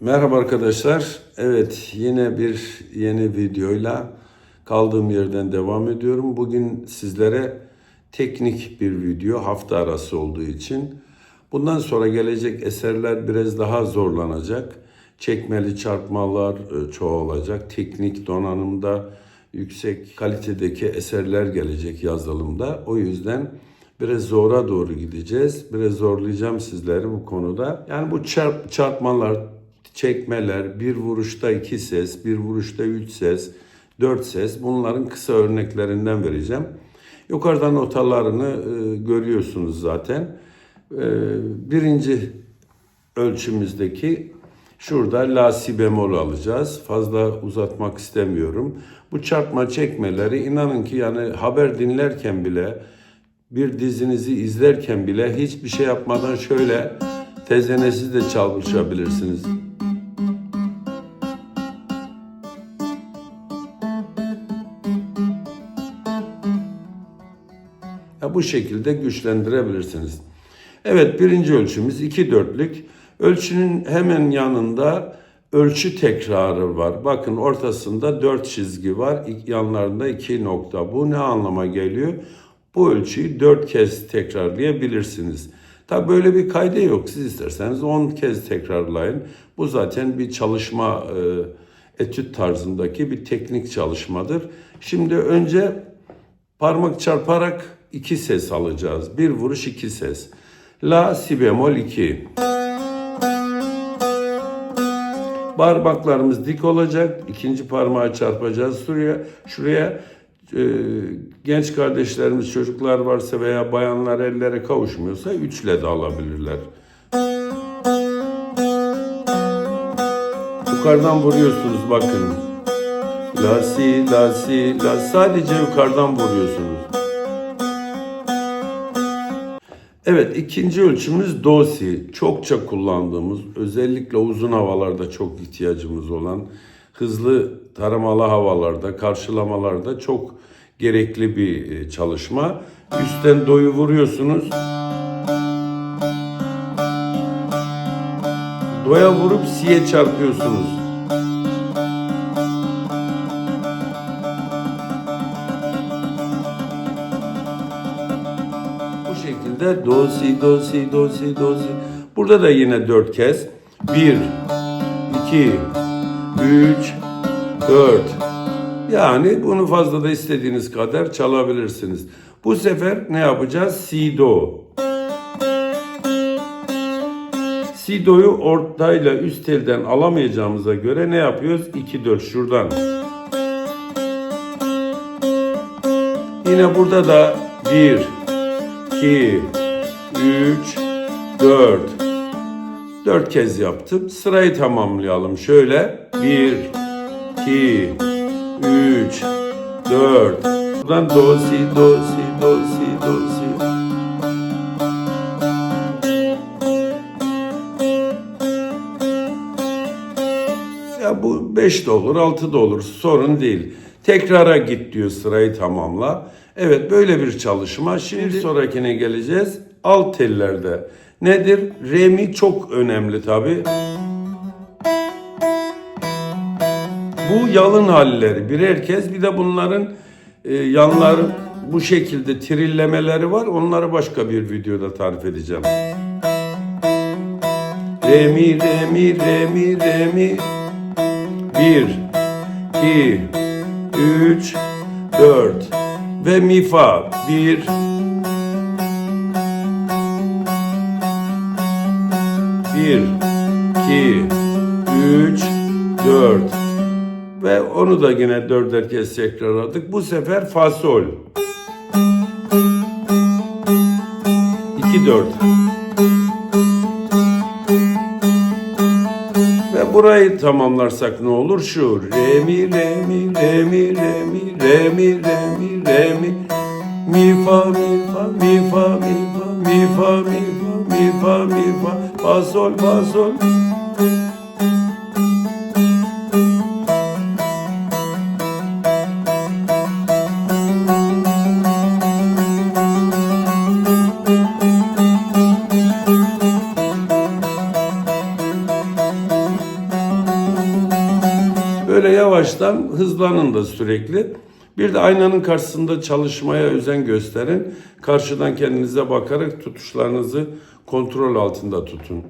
Merhaba arkadaşlar. Evet yine bir yeni videoyla kaldığım yerden devam ediyorum. Bugün sizlere teknik bir video hafta arası olduğu için bundan sonra gelecek eserler biraz daha zorlanacak. Çekmeli çarpmalar e, çoğalacak. Teknik donanımda yüksek kalitedeki eserler gelecek yazılımda. O yüzden biraz zora doğru gideceğiz. Biraz zorlayacağım sizleri bu konuda. Yani bu çarp, çarpmalar, çekmeler, bir vuruşta iki ses, bir vuruşta üç ses, dört ses bunların kısa örneklerinden vereceğim. Yukarıdan notalarını e, görüyorsunuz zaten. E, birinci ölçümüzdeki şurada la si bemol alacağız. Fazla uzatmak istemiyorum. Bu çarpma çekmeleri inanın ki yani haber dinlerken bile bir dizinizi izlerken bile hiçbir şey yapmadan şöyle tezenesiz de çalışabilirsiniz. Ya bu şekilde güçlendirebilirsiniz. Evet birinci ölçümüz iki dörtlük. Ölçünün hemen yanında ölçü tekrarı var. Bakın ortasında dört çizgi var. Yanlarında iki nokta. Bu ne anlama geliyor? Bu ölçüyü dört kez tekrarlayabilirsiniz. Tabi böyle bir kaydı yok. Siz isterseniz 10 kez tekrarlayın. Bu zaten bir çalışma e, etüt tarzındaki bir teknik çalışmadır. Şimdi önce parmak çarparak iki ses alacağız. Bir vuruş iki ses. La si bemol 2. Parmaklarımız dik olacak. İkinci parmağı çarpacağız. Şuraya, şuraya e, genç kardeşlerimiz, çocuklar varsa veya bayanlar ellere kavuşmuyorsa üçle de alabilirler. Yukarıdan vuruyorsunuz bakın. La si, la si, la sadece yukarıdan vuruyorsunuz. Evet ikinci ölçümüz do si. Çokça kullandığımız özellikle uzun havalarda çok ihtiyacımız olan hızlı taramalı havalarda karşılamalarda çok gerekli bir e, çalışma. Üstten do'yu vuruyorsunuz. Do'ya vurup si'ye çarpıyorsunuz. Do si do si do si do si. Burada da yine dört kez. Bir, iki, üç, dört. Yani bunu fazla da istediğiniz kadar çalabilirsiniz. Bu sefer ne yapacağız? Si do. Si do'yu ortayla üst telden alamayacağımıza göre ne yapıyoruz? 2 4 şuradan. Yine burada da 1 2 3 4 4 kez yaptım. Sırayı tamamlayalım. Şöyle 1 2 3 4 Buradan do si do si do si do si Ya bu 5 de olur, 6 da olur. Sorun değil. Tekrara git diyor sırayı tamamla. Evet böyle bir çalışma. Şimdi sonrakine geleceğiz. Alt tellerde. Nedir? Re mi çok önemli tabi. Bu yalın halleri. Birer kez bir de bunların e, yanları bu şekilde trillemeleri var. Onları başka bir videoda tarif edeceğim. Re mi, re mi, re mi, re mi. 1, 2, 3, 4 ve mi fa. 1, 1, 2, 3, 4 ve onu da yine dörder kez tekrarladık. Bu sefer fa sol. 2, 4. Ve burayı tamamlarsak ne olur? Şu re mi re mi re mi re mi re mi re mi re mi mi fa mi fa mi fa mi fa mi fa mi fa mi fa mi fa fa sol Böyle yavaştan hızlanın da sürekli. Bir de aynanın karşısında çalışmaya özen gösterin. Karşıdan kendinize bakarak tutuşlarınızı kontrol altında tutun.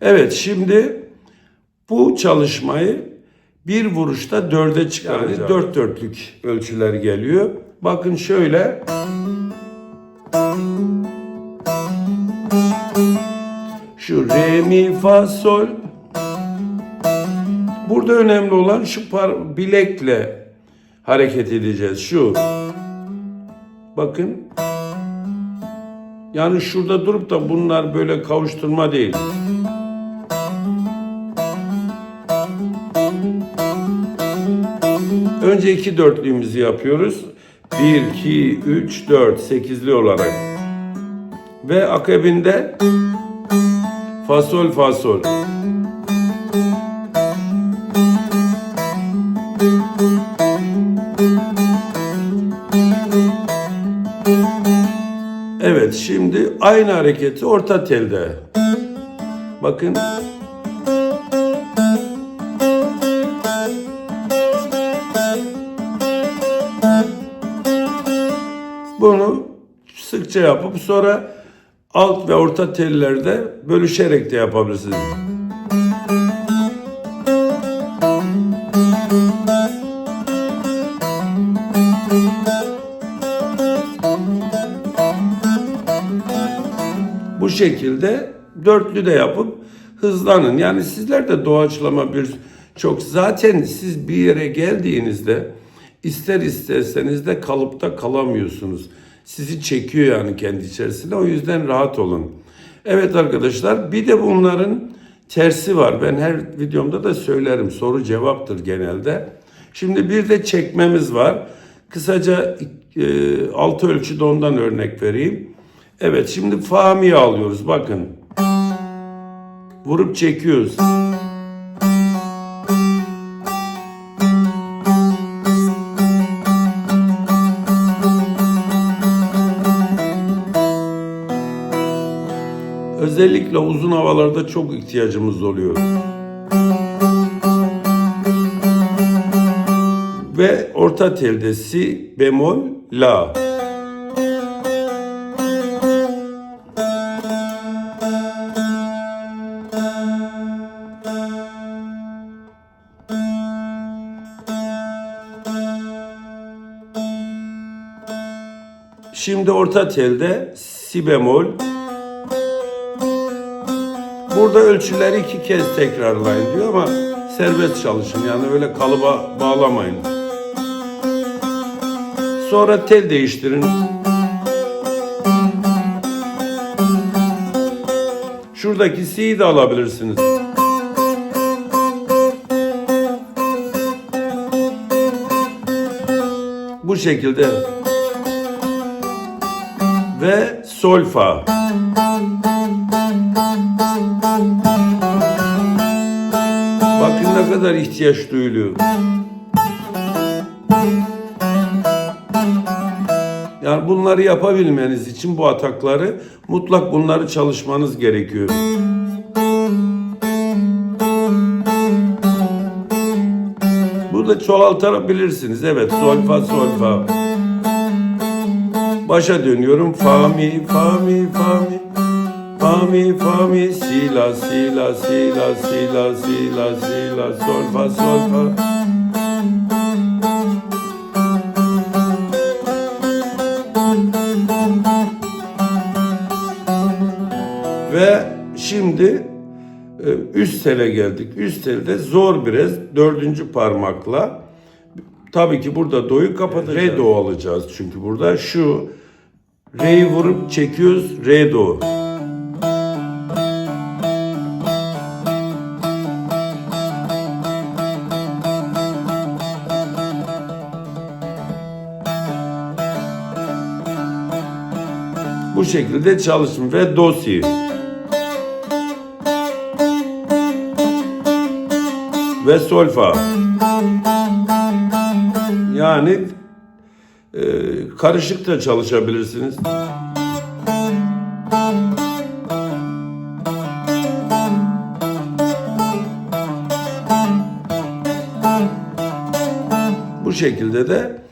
Evet şimdi bu çalışmayı bir vuruşta dörde çıkaracağız. Yani dört dörtlük ölçüler geliyor. Bakın şöyle. Şu re mi fa sol. Burada önemli olan şu bilekle hareket edeceğiz. Şu. Bakın. Yani şurada durup da bunlar böyle kavuşturma değil. Önce iki dörtlüğümüzü yapıyoruz. 1, 2, 3, 4, 8'li olarak. Ve akabinde fasol fasol. Evet şimdi aynı hareketi orta telde. Bakın. Bunu sıkça yapıp sonra alt ve orta tellerde bölüşerek de yapabilirsiniz. Şekilde dörtlü de yapıp hızlanın. Yani sizler de doğaçlama bir çok zaten siz bir yere geldiğinizde ister isterseniz de kalıpta kalamıyorsunuz. Sizi çekiyor yani kendi içerisinde. O yüzden rahat olun. Evet arkadaşlar bir de bunların tersi var. Ben her videomda da söylerim. Soru cevaptır genelde. Şimdi bir de çekmemiz var. Kısaca e, altı ölçüde ondan örnek vereyim. Evet şimdi fa mi alıyoruz bakın. Vurup çekiyoruz. Özellikle uzun havalarda çok ihtiyacımız oluyor. Ve orta telde si bemol la. Şimdi orta telde si bemol. Burada ölçüleri iki kez tekrarlayın diyor ama serbest çalışın. Yani öyle kalıba bağlamayın. Sonra tel değiştirin. Şuradaki si'yi de alabilirsiniz. Bu şekilde. Ve sol fa. Bakın ne kadar ihtiyaç duyuluyor. Yani bunları yapabilmeniz için bu atakları mutlak bunları çalışmanız gerekiyor. Burada çoğaltabilirsiniz. Evet sol fa sol fa. Başa dönüyorum. Fa mi fa mi fa mi. Fa mi fa mi si la si la si la si la si la si la sol fa sol fa. Ve şimdi e, üst tele geldik. Üst telde zor biraz dördüncü parmakla. Tabii ki burada do'yu kapatacağız. Re do alacağız çünkü burada şu re'yi vurup çekiyoruz re do. Bu şekilde çalışın ve do ve sol fa. Yani e, karışık da çalışabilirsiniz. şekilde de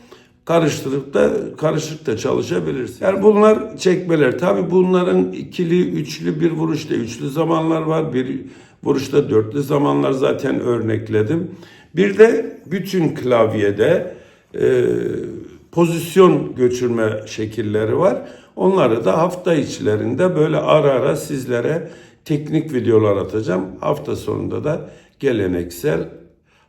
karıştırıp da karışık da çalışabilirsin. Yani bunlar çekmeler. Tabi bunların ikili, üçlü, bir vuruşta üçlü zamanlar var. Bir vuruşta dörtlü zamanlar zaten örnekledim. Bir de bütün klavyede e, pozisyon göçürme şekilleri var. Onları da hafta içlerinde böyle ara ara sizlere teknik videolar atacağım. Hafta sonunda da geleneksel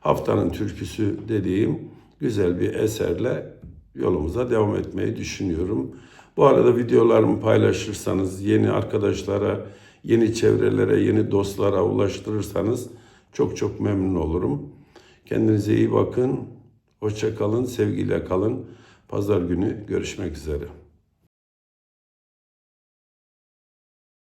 haftanın türküsü dediğim güzel bir eserle yolumuza devam etmeyi düşünüyorum. Bu arada videolarımı paylaşırsanız, yeni arkadaşlara, yeni çevrelere, yeni dostlara ulaştırırsanız çok çok memnun olurum. Kendinize iyi bakın. Hoşça kalın, sevgiyle kalın. Pazar günü görüşmek üzere.